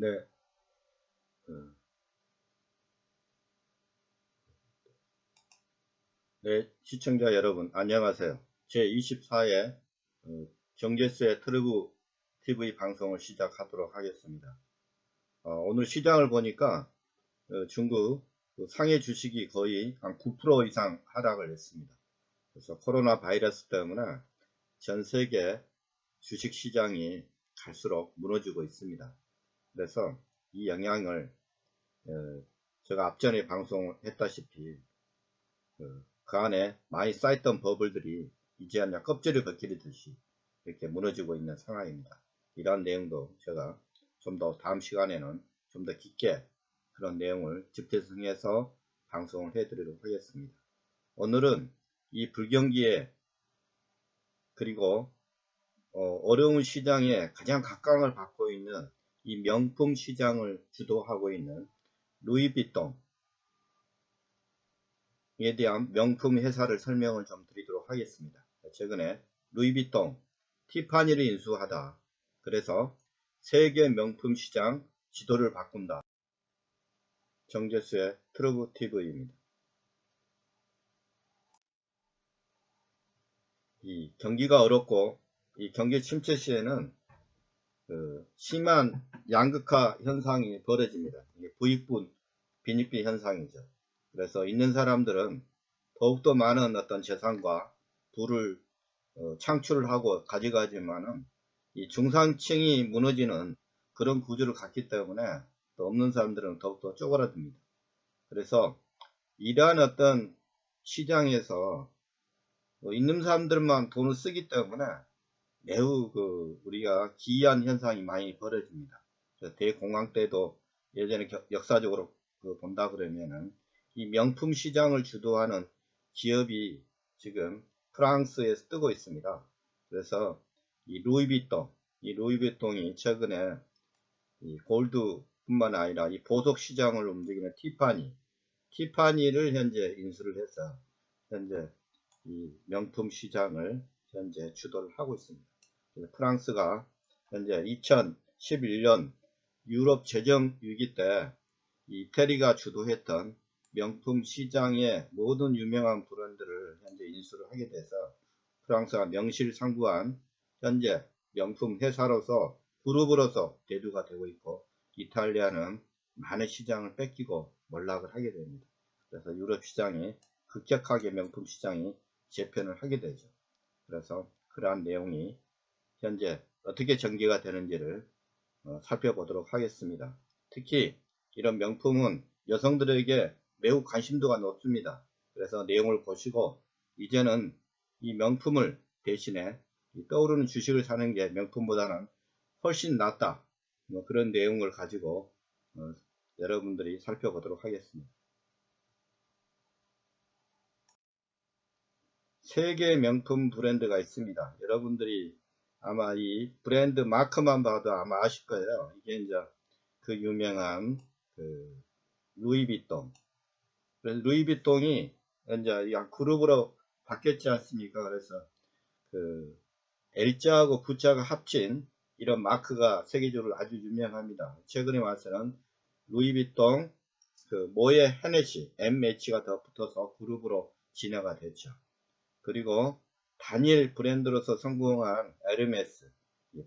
네. 어. 네, 시청자 여러분, 안녕하세요. 제24회 경제수의 트러브 TV 방송을 시작하도록 하겠습니다. 어, 오늘 시장을 보니까 어, 중국 그 상해 주식이 거의 한 9% 이상 하락을 했습니다. 그래서 코로나 바이러스 때문에 전 세계 주식 시장이 갈수록 무너지고 있습니다. 그래서 이 영향을 어, 제가 앞전에 방송했다시피 그, 그 안에 많이 쌓였던 버블들이 이제 그냥 껍질을 벗기듯이 이렇게 무너지고 있는 상황입니다. 이러한 내용도 제가 좀 더 다음 시간에는 좀 더 깊게 그런 내용을 집계성해서 방송을 해드리도록 하겠습니다. 오늘은 이 불경기에 그리고 어, 려운 시장에 가장 각광을 받고 있는 이 명품 시장을 주도하고 있는 루이비통에 대한 명품 회사를 설명을 좀 드리도록 하겠습니다. 최근에 루이비통 티파니를 인수하다. 그래서 세계 명품 시장 지도를 바꾼다. 정제수의 트러브 TV입니다. 이 경기가 어렵고 이 경기 침체 시에는 그 심한 양극화 현상이 벌어집니다. 이게 부익분 빈익빈 현상이죠. 그래서 있는 사람들은 더욱더 많은 어떤 재산과 부를 어, 창출을 하고 가져가지만은 이 중산층이 무너지는 그런 구조를 갖기 때문에 또 없는 사람들은 더욱더 쪼그라듭니다. 그래서 이러한 어떤 시장에서 뭐 있는 사람들만 돈을 쓰기 때문에 매우 그 우리가 기이한 현상이 많이 벌어집니다. 대공황 때도 예전에 역사적으로 그 본다 그러면은 이 명품 시장을 주도하는 기업이 지금 프랑스에서 뜨고 있습니다. 그래서 이 루이비통, 이 루이비통이 최근에 이 골드뿐만 아니라 이 보석 시장을 움직이는 티파니, 티파니를 현재 인수를 해서 현재 이 명품 시장을 현재 주도를 하고 있습니다. 프랑스가 현재 2011년 유럽 재정 위기 때 이태리가 주도했던 명품 시장의 모든 유명한 브랜드를 현재 인수를 하게 돼서 프랑스가 명실상부한 현재 명품 회사로서 그룹으로서 대두가 되고 있고 이탈리아는 많은 시장을 뺏기고 몰락을 하게 됩니다. 그래서 유럽 시장이 급격하게 명품 시장이 재편을 하게 되죠. 그래서 그러한 내용이 현재 어떻게 전개가 되는지를 어, 살펴보도록 하겠습니다. 특히 이런 명품은 여성들에게 매우 관심도가 높습니다. 그래서 내용을 보시고 이제는 이 명품을 대신에 떠오르는 주식을 사는 게 명품보다는 훨씬 낫다. 뭐 그런 내용을 가지고 어, 여러분들이 살펴보도록 하겠습니다. 세계 명품 브랜드가 있습니다. 여러분들이 아마 이 브랜드 마크만 봐도 아마 아실 거예요. 이게 이제 그 유명한 그 루이비통. 루이비통이 이제 그룹으로 바뀌었지 않습니까? 그래서 그 L자하고 V자가 합친 이런 마크가 세계적으로 아주 유명합니다. 최근에 와서는 루이비통, 그 모의 헤네시, M매치가 더 붙어서 그룹으로 진화가 됐죠. 그리고 단일 브랜드로서 성공한 에르메스,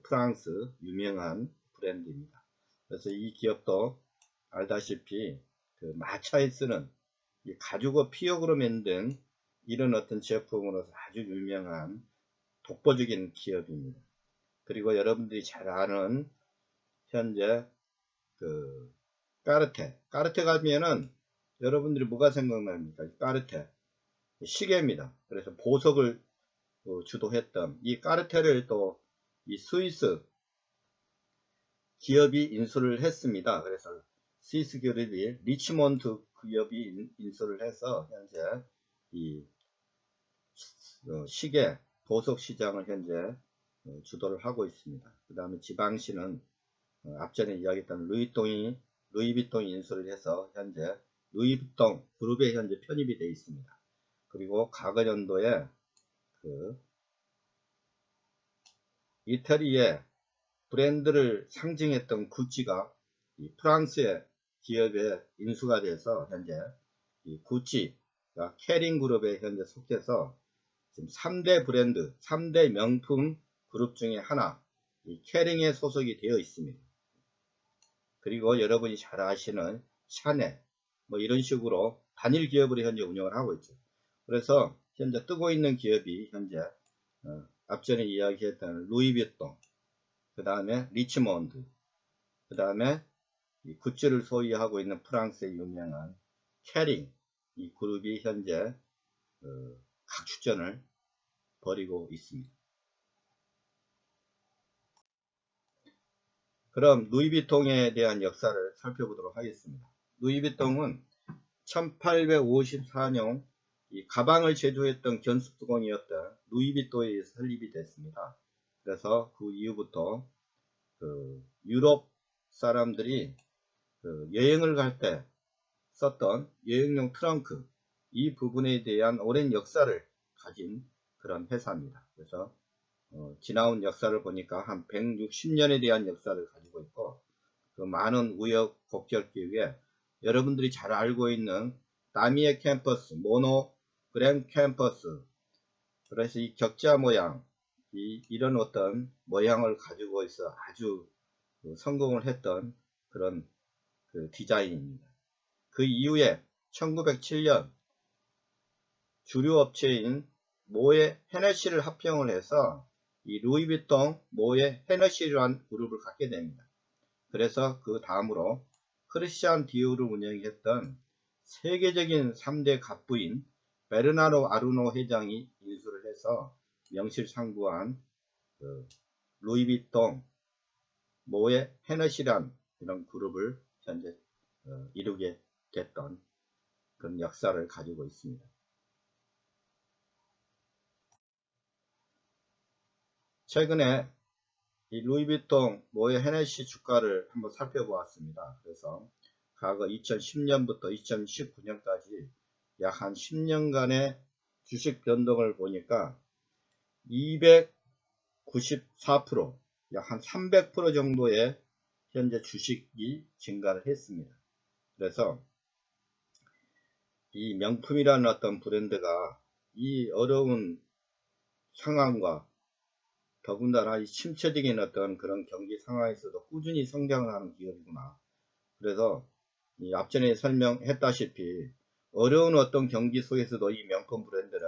프랑스 유명한 브랜드입니다. 그래서 이 기업도 알다시피 그 마차에 쓰는 가죽과 피혁으로 만든 이런 어떤 제품으로서 아주 유명한 독보적인 기업입니다. 그리고 여러분들이 잘 아는 현재 그 까르테 까르테 가면은 여러분들이 뭐가 생각납니까? 까르테 시계입니다. 그래서 보석을 어, 주도했던 이 까르텔을 또 이 스위스 기업이 인수를 했습니다. 그래서 스위스 기업이 리치몬드 기업이 인수를 해서 현재 이 어, 시계 보석 시장을 현재 어, 주도를 하고 있습니다. 그 다음에 지방시는 앞전에 이야기했던 루이통이 루이비통이 인수를 해서 현재 루이비통 그룹에 현재 편입이 되어 있습니다. 그리고 과거 연도에 그 이태리의 브랜드를 상징했던 구찌가 이 프랑스의 기업에 인수가 돼서 현재 이 구찌, 캐링 그룹에 현재 속해서 지금 3대 브랜드, 3대 명품 그룹 중에 하나, 이 캐링에 소속이 되어 있습니다. 그리고 여러분이 잘 아시는 샤넬, 뭐 이런 식으로 단일 기업으로 현재 운영을 하고 있죠. 그래서 현재 뜨고 있는 기업이 현재 어, 앞전에 이야기했던 루이비통, 그 다음에 리치몬드, 그 다음에 이 굿즈를 소유하고 있는 프랑스의 유명한 캐링 이 그룹이 현재 어, 각축전을 벌이고 있습니다. 그럼 루이비통에 대한 역사를 살펴보도록 하겠습니다. 루이비통은 1854년 이 가방을 제조했던 견습수공이었던 루이비토에 의해서 설립이 됐습니다. 그래서 그 이후부터 그 유럽 사람들이 그 여행을 갈 때 썼던 여행용 트렁크 이 부분에 대한 오랜 역사를 가진 그런 회사입니다. 그래서 어, 지나온 역사를 보니까 한 160년에 대한 역사를 가지고 있고 그 많은 우여곡절 기후에 여러분들이 잘 알고 있는 다미에 캠퍼스, 모노 그램 캠퍼스 그래서 이 격자 모양 이, 이런 어떤 모양을 가지고 있어 아주 그 성공을 했던 그런 그 디자인입니다. 그 이후에 1907년 주류 업체인 모의 헤네시를 합병을 해서 이 루이비통 모의 헤네시라는 그룹을 갖게 됩니다. 그래서 그 다음으로 크리스찬 디오를 운영했던 세계적인 3대 갑부인 베르나로 아루노 회장이 인수를 해서 명실상부한 그 루이비통 모의 헤너시란 이런 그룹을 현재 어, 이루게 됐던 그런 역사를 가지고 있습니다. 최근에 이 루이비통 모의 헤네시 주가를 한번 살펴보았습니다. 그래서 과거 2010년부터 2019년까지 약 한 10년간의 주식 변동을 보니까 294%, 약 한 300% 정도의 현재 주식이 증가를 했습니다. 그래서 이 명품이라는 어떤 브랜드가 이 어려운 상황과 더군다나 이 침체적인 어떤 그런 경기 상황에서도 꾸준히 성장을 하는 기업이구나. 그래서 이 앞전에 설명했다시피 어려운 어떤 경기 속에서도 이 명품 브랜드는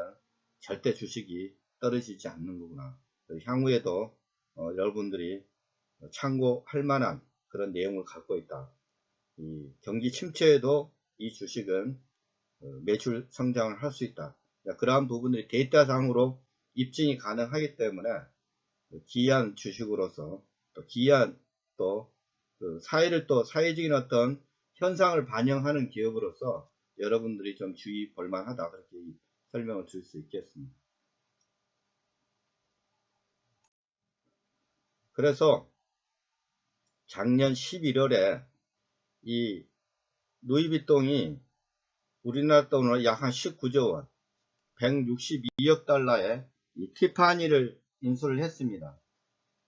절대 주식이 떨어지지 않는 거구나. 향후에도 어, 여러분들이 참고할 만한 그런 내용을 갖고 있다. 이 경기 침체에도 이 주식은 어, 매출 성장을 할 수 있다. 그러한 부분들이 데이터상으로 입증이 가능하기 때문에 기이한 주식으로서 또 기이한 또 그 사회를 또 사회적인 어떤 현상을 반영하는 기업으로서 여러분들이 좀 주의 볼만하다 그렇게 설명을 줄 수 있겠습니다. 그래서 작년 11월에 이 루이비통이 우리나라 돈으로 약 한 19조 원, 162억 달러의 이 티파니를 인수를 했습니다.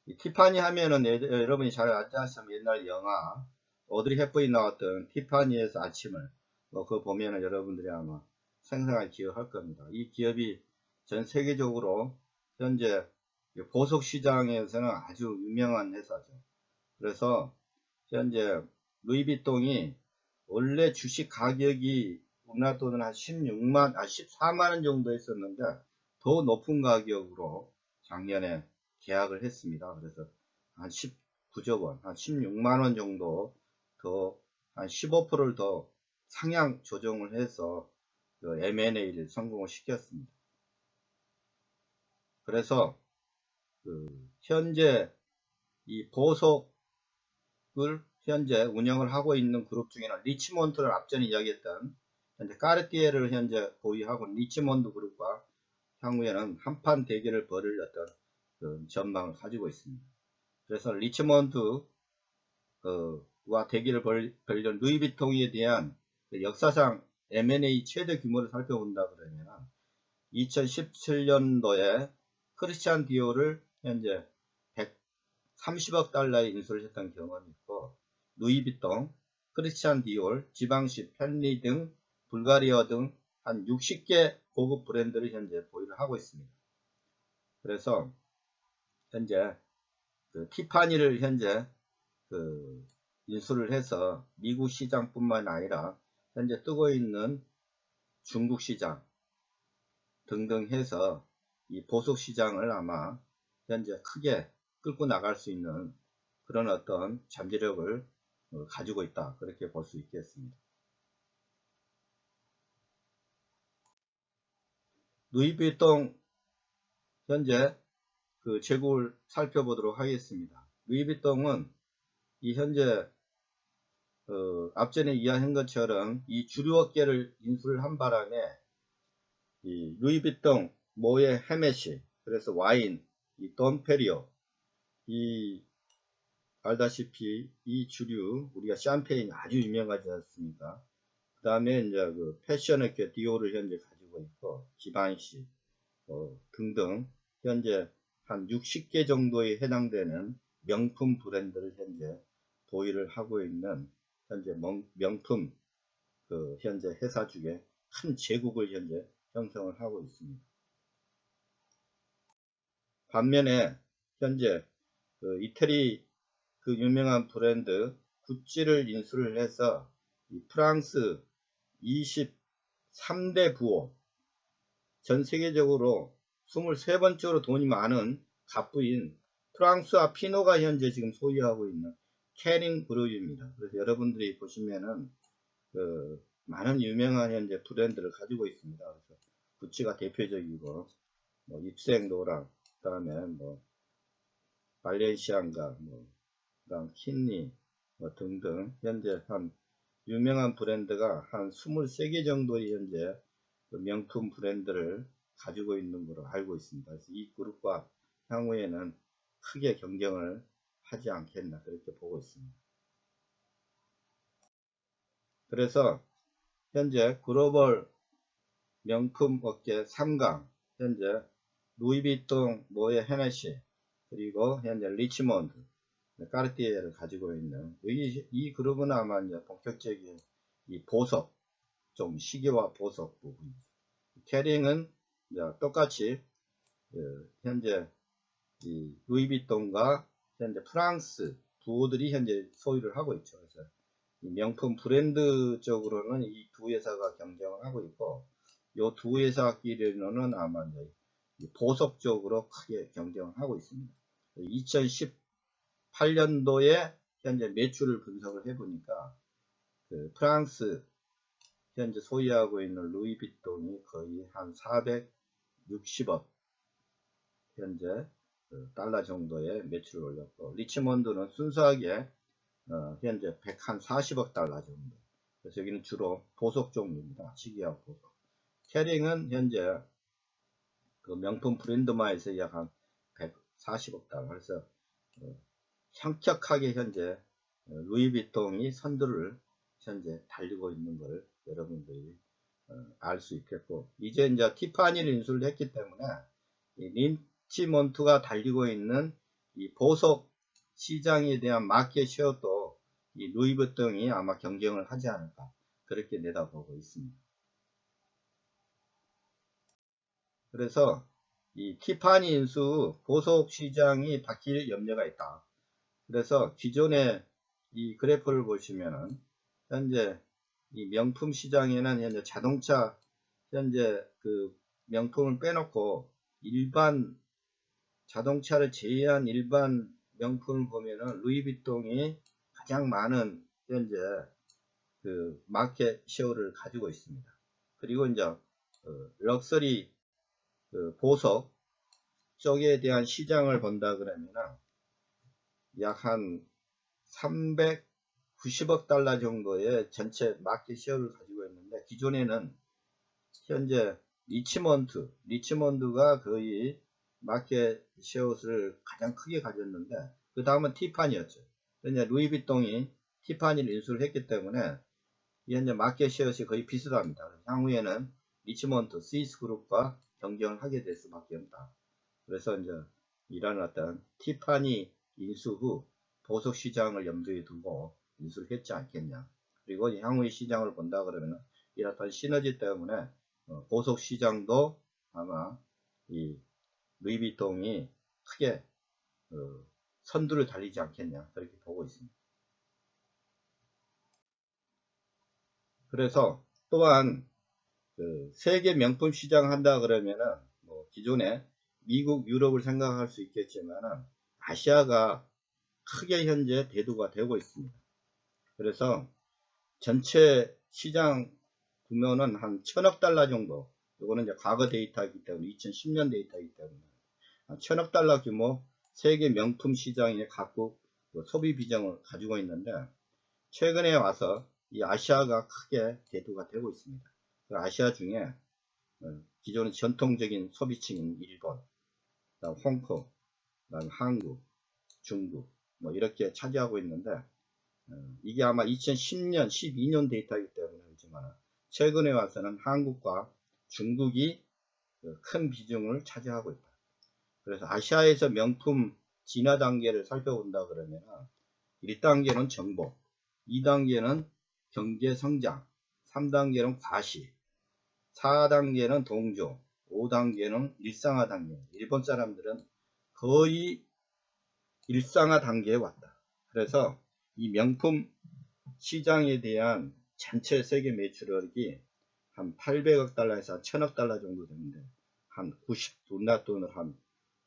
이 티파니 하면은 예, 여러분이 잘 않으면 옛날 영화 오드리 헵번이 나왔던 티파니에서 아침을 뭐 그거 보면은 여러분들이 아마 생생하게 기억할 겁니다. 이 기업이 전 세계적으로 현재 보석 시장에서는 아주 유명한 회사죠. 그래서 현재 루이비통이 원래 주식 가격이 우리나라 돈은 한 16만, 아 14만 원 정도 했었는데 더 높은 가격으로 작년에 계약을 했습니다. 그래서 한 19조 원, 한 16만 원 정도 더, 한 15%를 더 상향 조정을 해서 그 M&A를 성공을 시켰습니다. 그래서 그 현재 이 보석을 현재 운영을 하고 있는 그룹 중에는 리치몬드를 앞전에 이야기했던 현재 까르띠에를 현재 보유하고 리치몬드 그룹과 향후에는 한판 대결을 벌일 어떤 그 전망을 가지고 있습니다. 그래서 리치몬드와 대결을 벌일 루이비통에 대한 그 역사상 M&A 최대 규모를 살펴본다 그러면 2017년도에 크리스찬 디오를 현재 130억 달러에 인수를 했던 경험이 있고 루이비통, 크리스찬 디올, 지방시 펜리 등 불가리아 등한 60개 고급 브랜드를 현재 보유를 하고 있습니다. 그래서 현재 그 티파니를 현재 그 인수를 해서 미국 시장뿐만 아니라 현재 뜨고 있는 중국 시장 등등 해서 이 보석 시장을 아마 현재 크게 끌고 나갈 수 있는 그런 어떤 잠재력을 어, 가지고 있다 그렇게 볼 수 있겠습니다. 루이비통 현재 그 재고를 살펴보도록 하겠습니다. 루이비통은 이 현재 어, 앞전에 이야기한 것처럼 이 주류 업계를 인수를 한 바람에 이 루이비통, 모의 헤메시, 그래서 와인, 이 돈페리오, 이 알다시피 이 주류 우리가 샴페인이 아주 유명하지 않습니까? 그 다음에 이제 그 패션업계 디오를 현재 가지고 있고 기반시 어, 등등 현재 한 60개 정도에 해당되는 명품 브랜드를 현재 보유를 하고 있는 현재 명- 명품 그 현재 회사 중에 큰 제국을 현재 형성을 하고 있습니다. 반면에 현재 그 이태리 그 유명한 브랜드 구찌를 인수를 해서 이 프랑스 23대 부호 전 세계적으로 23번째로 돈이 많은 갑부인 프랑스와 피노가 현재 지금 소유하고 있는 캐링 그룹입니다. 그래서 여러분들이 보시면은 그 많은 유명한 현재 브랜드를 가지고 있습니다. 그래서 구찌가 대표적이고 뭐 입생 노랑 그다음에 뭐 발렌시안가 뭐 그다음 킨니 뭐 등등 현재 한 유명한 브랜드가 한 23개 정도의 현재 그 명품 브랜드를 가지고 있는 걸로 알고 있습니다. 그래서 이 그룹과 향후에는 크게 경쟁을 하지 않겠나 그렇게 보고 있습니다. 그래서 현재 글로벌 명품 업계 3강 현재 루이비통, 모에 헤네시 그리고 현재 리치몬드 까르띠에를 가지고 있는 이, 이 그룹은 아마 이제 본격적인 이 보석 좀 시계와 보석 부분 캐링은 똑같이 그 현재 이 루이비통과 현재 프랑스 부호들이 현재 소유를 하고 있죠. 그래서 이 명품 브랜드 쪽으로는 이 두 회사가 경쟁을 하고 있고 이 두 회사끼리는 아마 이제 이 보석 쪽으로 크게 경쟁을 하고 있습니다. 2018년도에 현재 매출을 분석을 해보니까 그 프랑스 현재 소유하고 있는 루이비통이 거의 한 460억 현재 그 달러 정도의 매출을 올렸고 리치몬드는 순수하게 어, 현재 140억 달러 정도. 그래서 여기는 주로 보석 종류입니다. 시계와 보석. 캐링은 현재 그 명품 브랜드마에서 약 한 140억 달러. 그래서 어, 현격하게 현재 어, 루이비통이 선두를 현재 달리고 있는 걸 여러분들이 어, 알수 있겠고 이제 이제 티파니를 인수를 했기 때문에 이 린 치몬트가 달리고 있는 이 보석 시장에 대한 마켓 쉐어도 이 루이비통이 아마 경쟁을 하지 않을까 그렇게 내다보고 있습니다. 그래서 이 티파니 인수 보석 시장이 바뀔 염려가 있다. 그래서 기존의 이 그래프를 보시면은 현재 이 명품 시장에는 현재 자동차 현재 그 명품을 빼놓고 일반 자동차를 제외한 일반 명품을 보면은 루이비통이 가장 많은 현재 그 마켓 쉐어를 가지고 있습니다. 그리고 이제 어, 럭셔리 그 보석 쪽에 대한 시장을 본다 그러면은 약한 390억 달러 정도의 전체 마켓 쉐어를 가지고 있는데 기존에는 현재 리치몬드, 리치몬드가 거의 마켓 쉐어를 가장 크게 가졌는데 그 다음은 티파니였죠. 그러니까 루이비통이 티파니를 인수를 했기 때문에 현재 마켓 쉐어이 거의 비슷합니다. 향후에는 리치몬드, 스위스 그룹과 경쟁을 하게 될 수밖에 없다. 그래서 이제 이런 어떤 티파니 인수 후 보석 시장을 염두에 두고 인수를 했지 않겠냐. 그리고 향후의 시장을 본다 그러면 이렇던 시너지 때문에 어, 고속 시장도 아마 이 루이비통이 크게 어, 선두를 달리지 않겠냐 그렇게 보고 있습니다. 그래서 또한 그 세계 명품 시장 한다 그러면은 뭐 기존에 미국, 유럽을 생각할 수 있겠지만은 아시아가 크게 현재 대두가 되고 있습니다. 그래서 전체 시장 보면은 한 천억 달러 정도 이거는 이제 과거 데이터이기 때문에 2010년 데이터이기 때문에 한 천억 달러 규모 세계 명품 시장의 각국 그 소비 비중을 가지고 있는데 최근에 와서 이 아시아가 크게 대두가 되고 있습니다. 그 아시아 중에 어, 기존의 전통적인 소비층인 일본, 홍콩, 한국, 중국 뭐 이렇게 차지하고 있는데 어, 이게 아마 2010년, 12년 데이터이기 때문에 그렇지만 최근에 와서는 한국과 중국이 그큰 비중을 차지하고 있다. 그래서 아시아에서 명품 진화 단계를 살펴본다 그러면 1단계는 정복, 2단계는 경제 성장, 3단계는 과시, 4단계는 동조, 5단계는 일상화 단계. 일본 사람들은 거의 일상화 단계에 왔다. 그래서 이 명품 시장에 대한 전체 세계 매출액이 한 800억 달러에서 1000억 달러 정도 되는데 한 90, 우리나라 돈으로 한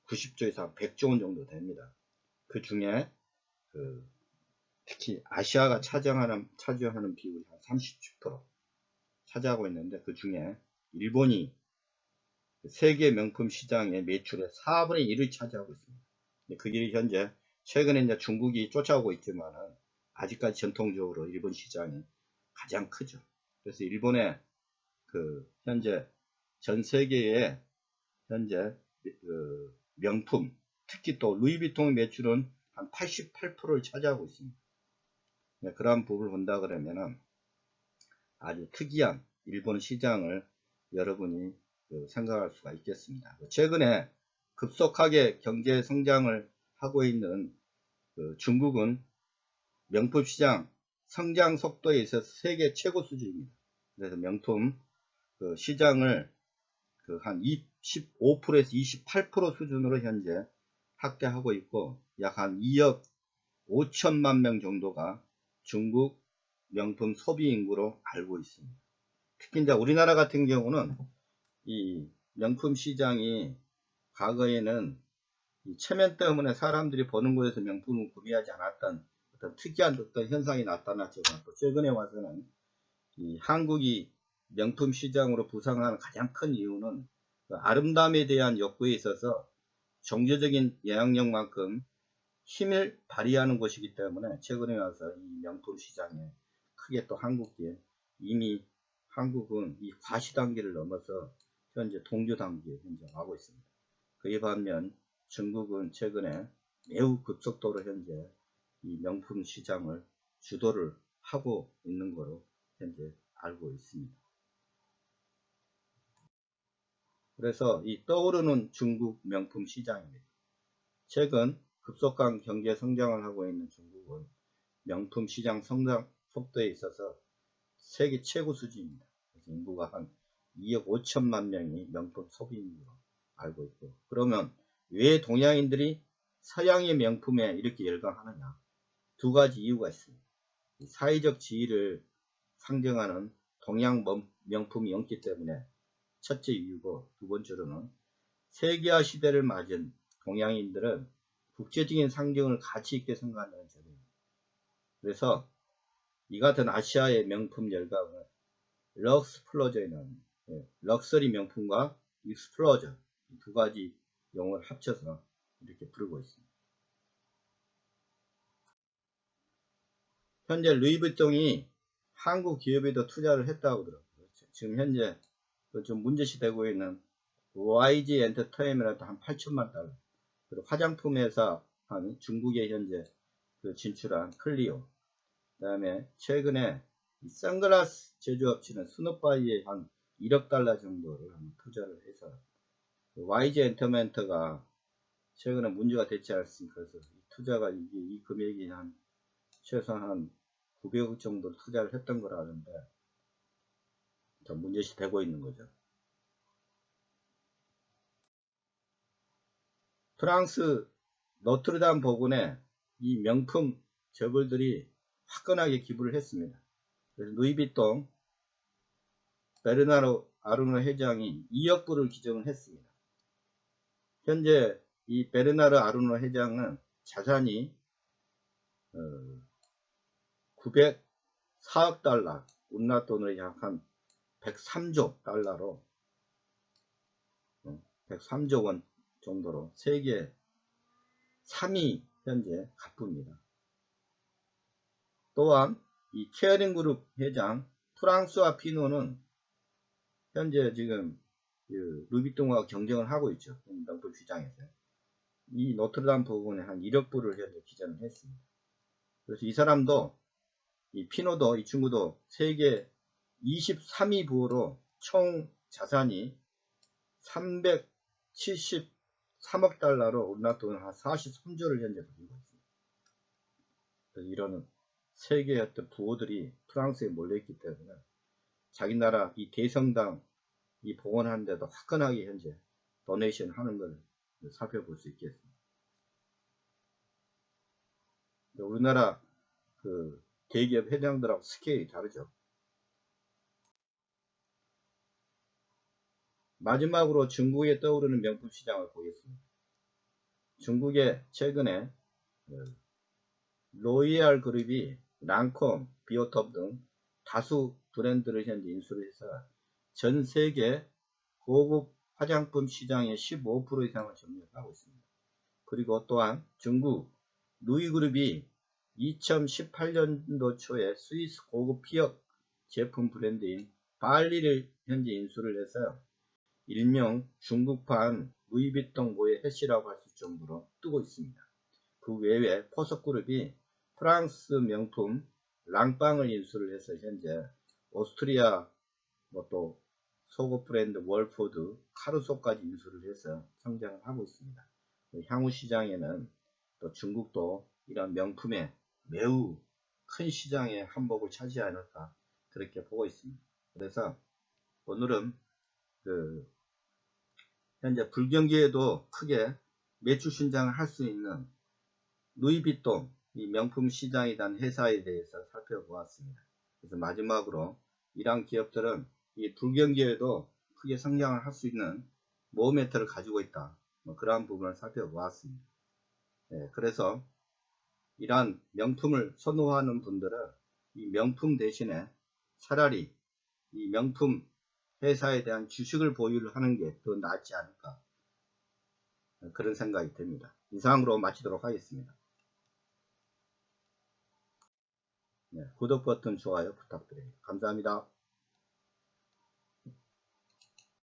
90조에서 한 100조 원 정도 됩니다. 그 중에 그 특히 아시아가 차지하는, 차지하는 비율이 한30% 차지하고 있는데 그 중에 일본이 세계 명품 시장의 매출의 4분의 1을 차지하고 있습니다. 그게 현재 최근에 이제 중국이 쫓아오고 있지만은 아직까지 전통적으로 일본 시장이 가장 크죠. 그래서 일본의 그 현재 전 세계에 현재 그 명품 특히 또 루이비통 매출은 한 88%를 차지하고 있습니다. 네, 그러한 부분을 본다 그러면은 아주 특이한 일본 시장을 여러분이 그 생각할 수가 있겠습니다. 최근에 급속하게 경제 성장을 하고 있는 그 중국은 명품 시장 성장 속도에 있어서 세계 최고 수준입니다. 그래서 명품 그 시장을 그한 25%에서 28% 수준으로 현재 확대하고 있고 약 한 2억 5천만 명 정도가 중국 명품 소비 인구로 알고 있습니다. 특히 이제 우리나라 같은 경우는 이 명품 시장이 과거에는 이 체면 때문에 사람들이 보는 곳에서 명품을 구매하지 않았던 어떤 특이한 어떤 현상이 나타났지만 또 최근에 와서는 이 한국이 명품 시장으로 부상하는 가장 큰 이유는 그 아름다움에 대한 욕구에 있어서 종교적인 영향력만큼 힘을 발휘하는 곳이기 때문에 최근에 와서 이 명품 시장에 크게 또 한국에 이미 한국은 이 과시 단계를 넘어서 현재 동조 단계에 현재 가고 있습니다. 그에 반면 중국은 최근에 매우 급속도로 현재 이 명품 시장을 주도를 하고 있는 것으로 현재 알고 있습니다. 그래서 이 떠오르는 중국 명품 시장입니다. 최근 급속한 경제 성장을 하고 있는 중국은 명품 시장 성장 속도에 있어서 세계 최고 수준입니다. 인구가 한 2억 5천만 명이 명품 소비인으로 알고 있고 그러면 왜 동양인들이 서양의 명품에 이렇게 열광하느냐 두 가지 이유가 있습니다. 사회적 지위를 상정하는 동양 명품이 없기 때문에 첫째 이유고 두 번째로는 세계화 시대를 맞은 동양인들은 국제적인 상징을 가치 있게 생각한다는 점입니다. 그래서 이 같은 아시아의 명품 열광은 럭스플로저에는 예, 럭셔리 명품과 익스플로저 두 가지 용어를 합쳐서 이렇게 부르고 있습니다. 현재 루이비통이 한국 기업에도 투자를 했다고 들었고요. 지금 현재 좀 문제시 되고 있는 YG 엔터테인먼트 한 8천만 달러 그리고 화장품 회사 한 중국에 현재 그 진출한 클리오 그 다음에 최근에 선글라스 제조업체는 스노바이에 한 1억 달러 정도를 투자를 해서 그 YG 엔터테인먼트가 최근에 문제가 됐지 않습니까? 그래서 투자가 이게 이 금액이 한 최소한 한 900억 정도 투자를 했던 거라는데 좀 문제시 되고 있는 거죠. 프랑스 노트르담 복원에 이 명품 저글들이 화끈하게 기부를 했습니다. 그래서 누이비통 베르나르 아르노 회장이 2억 불을 기증을 했습니다. 현재 이 베르나르 아르노 회장은 자산이 어, 904억 달러, 우리나라 돈으로 약한 103조 달러로 어, 103조 원 정도로 세계 3위 현재 가쁩니다. 또한 이 케어링 그룹 회장 프랑스와 피노는 현재 지금 그 루비통과 경쟁을 하고 있죠. 명품 시장에서. 이 노트르담 부분에 한 1억 불을 현재 기재를 했습니다. 그래서 이 사람도 이 피노도 이 친구도 세계 23위 부호로 총 자산이 373억 달러로 우리나라 돈 한 43조를 현재 가지고 있습니다. 그래서 이런 세계의 어떤 부호들이 프랑스에 몰려있기 때문에 자기 나라 이 대성당 이 복원하는데도 화끈하게 현재 도네이션 하는 걸 살펴볼 수 있겠습니다. 우리나라 그 대기업 회장들하고 스케일이 다르죠. 마지막으로 중국에 떠오르는 명품 시장을 보겠습니다. 중국에 최근에 그 로이알 그룹이 랑콤, 비오톱 등 다수 브랜드를 현재 인수를 해서 전 세계 고급 화장품 시장의 15% 이상을 점유하고 있습니다. 그리고 또한 중국 루이그룹이 2018년도 초에 스위스 고급 피혁 제품 브랜드인 발리를 현재 인수를 해서 일명 중국판 루이비통 모의 해시라고 할 수 있을 정도로 뜨고 있습니다. 그 외에 포석그룹이 프랑스 명품 랑빵을 인수를 해서 현재 오스트리아 뭐또 속옷 브랜드 월포드 카르소까지 인수를 해서 성장을 하고 있습니다. 향후 시장에는 또 중국도 이런 명품의 매우 큰 시장의 한복을 차지하지 않을까 그렇게 보고 있습니다. 그래서 오늘은 그 현재 불경기에도 크게 매출 신장을 할 수 있는 누이비통 이 명품 대한 회사에 대해서 살펴보았습니다. 그래서 마지막으로 이러한 기업들은 이 불경기에도 크게 성장을 할 수 있는 모멘트를 가지고 있다. 뭐 그러한 부분을 살펴보았습니다. 네, 그래서 이러한 명품을 선호하는 분들은 이 명품 대신에 차라리 이 명품 회사에 대한 주식을 보유를 하는 게 더 낫지 않을까 그런 생각이 듭니다. 이상으로 마치도록 하겠습니다. 네, 구독 버튼 좋아요 부탁드립니다. 감사합니다.